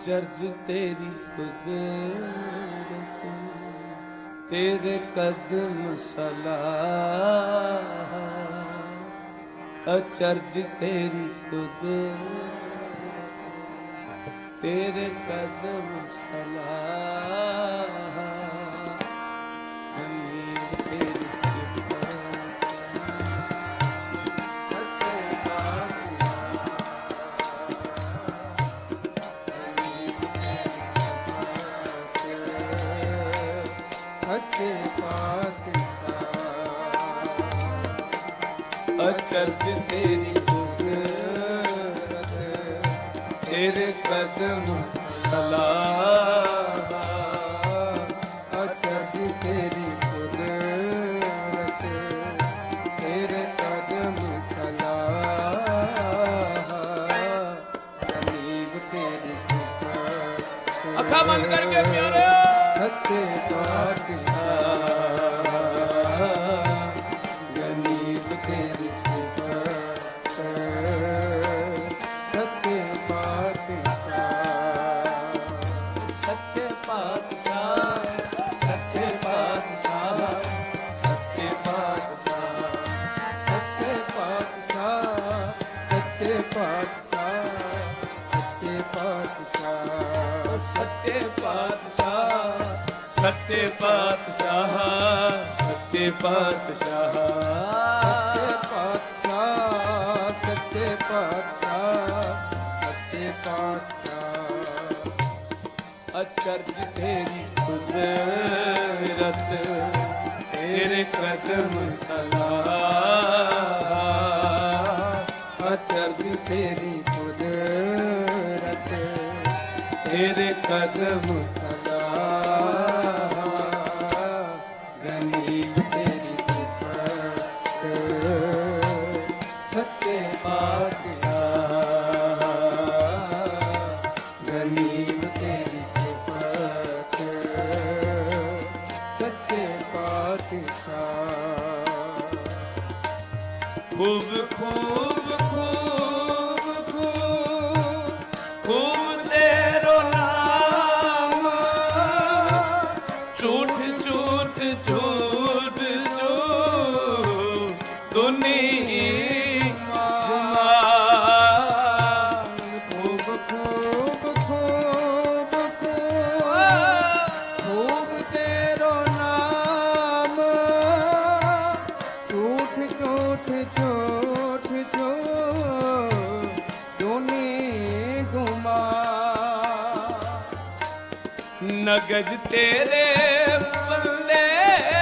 ਅਚਰਜ ਤੇਰੀ ਕੁਦਰਤ ਤੇਰੇ ਕਦਮ ਸਲਾਹ। ਅਚਰਜ ਤੇਰੀ ਕੁਦਰਤ ਤੇਰੇ ਕਦਮ ਸਲਾਹ। ਪਾਤਸ਼ਾਹ ਅਚਰਜ ਤੇਰੀ ਕੁਦਰਤ ਤੇਰੇ ਕਦਮ ਸਲਾਹ। ਅਚਰਜ ਤੇਰੀ ਕੁਦਰਤ ਤੇਰੇ ਕਦਮ ਸਲਾਹ। ਅਮੀਬ ਤੇਰੀ ਅੱਖਾਂ ਬੰਦ ਕਰਕੇ ਪਿਆਰਿਓ। ਸੱਚੇ ਪਾਤਸ਼ਾਹ ਸੱਚੇ ਪਾਤਸ਼ਾਹ ਸੱਚੇ ਪਾਤਸ਼ਾਹ ਸੱਚੇ ਪਾਤਸ਼ਾਹ ਸੱਚੇ ਪਾਤਸ਼ਾਹ ਸੱਚੇ ਪਾਤਸ਼ਾਹ ਅਚਰਜ ਤੇਰੀ ਕੁਦਰਤ ਤੇਰੇ ਕਦਮ ਸਲਾਹ ਅਚਰਜ ਤੇਰੀ ਕੁਦਰਤ ਤੇਰੇ ਕਦਮ ਸਲਾਹ ਖੂਬ ਖੂਬ ਨਗਜ ਤੇਰੇ ਬੰਦੇ